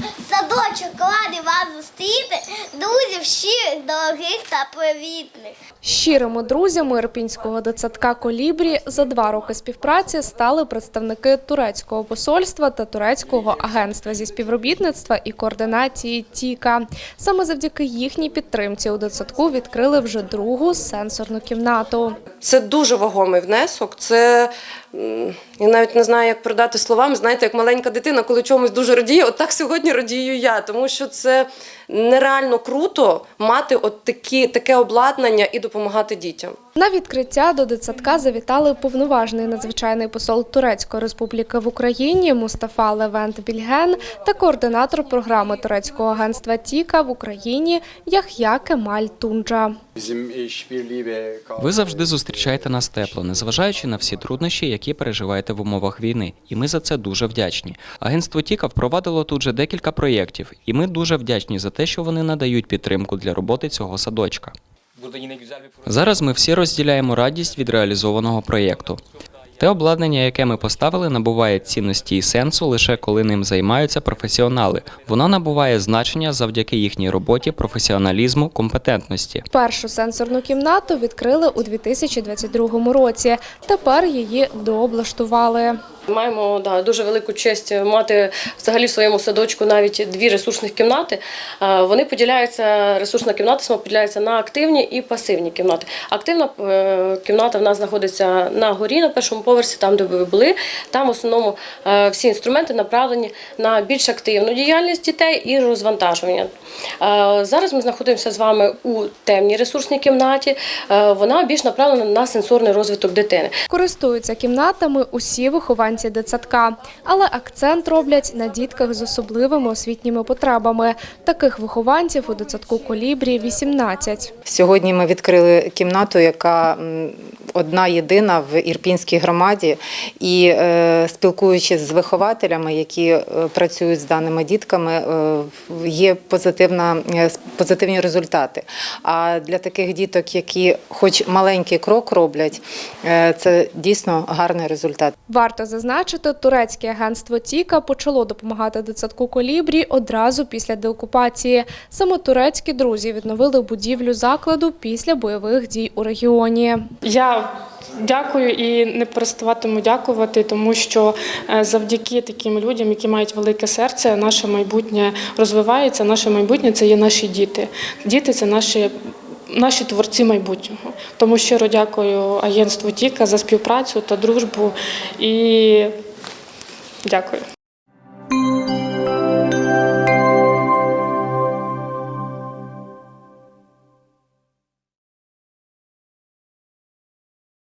Yeah. Садочок радий вас зустріти, друзів щирих, дорогих та привітних. Щирими друзями Ірпінського дитсадка Колібрі за два роки співпраці стали представники турецького посольства та турецького агентства зі співробітництва і координації ТІКа. Саме завдяки їхній підтримці у дитсадку відкрили вже другу сенсорну кімнату. Це дуже вагомий внесок. Це я навіть не знаю, як передати словами. Знаєте, як маленька дитина, коли чомусь дуже радіє, от так сьогодні радію я, тому що це нереально круто мати от такі, таке обладнання і допомагати дітям. На відкриття до дитсадка завітали повноважний надзвичайний посол Турецької Республіки в Україні Мустафа Левент Більген та координатор програми турецького агентства Тіка в Україні Яхя Кемаль Тунджа. Ви завжди зустрічаєте нас тепло, незважаючи на всі труднощі, які переживаєте в умовах війни, і ми за це дуже вдячні. Агентство Тіка впровадило тут же декілька проєктів, і ми дуже вдячні за те, що вони надають підтримку для роботи цього садочка. Зараз ми всі розділяємо радість від реалізованого проєкту. Те обладнання, яке ми поставили, набуває цінності і сенсу лише коли ним займаються професіонали. Воно набуває значення завдяки їхній роботі, професіоналізму, компетентності. Першу сенсорну кімнату відкрили у 2022 році. Тепер її дооблаштували. Маємо да, дуже велику честь мати взагалі в своєму садочку навіть дві ресурсних кімнати. Вони поділяються, ресурсна кімната поділяється на активні і пасивні кімнати. Активна е, кімната в нас знаходиться на горі, на першому поверсі, там, де ви були. Там в основному е, всі інструменти направлені на більш активну діяльність дітей і розвантажування. Зараз ми знаходимося з вами у темній ресурсній кімнаті. Е, Вона більш направлена на сенсорний розвиток дитини. Користуються кімнатами усі вихованці дитсадка, але акцент роблять на дітках з особливими освітніми потребами. Таких вихованців у дитсадку Колібрі 18. Сьогодні ми відкрили кімнату, яка одна єдина в Ірпінській громаді. І е, спілкуючись з вихователями, які е, працюють з даними дітками, е, є позитивна, позитивні результати. А для таких діток, які хоч маленький крок роблять, це дійсно гарний результат. Варто зазначити, турецьке агентство Тіка почало допомагати дитсадку Колібрі одразу після деокупації. Саме турецькі друзі відновили будівлю закладу після бойових дій у регіоні. Я дякую і не переставатиму дякувати, тому що е, завдяки таким людям, які мають велике серце, наше майбутнє розвивається. Наше майбутнє це є наші діти. Діти це наші. Наші творці майбутнього. Тому щиро дякую агентству Тіка за співпрацю та дружбу і дякую.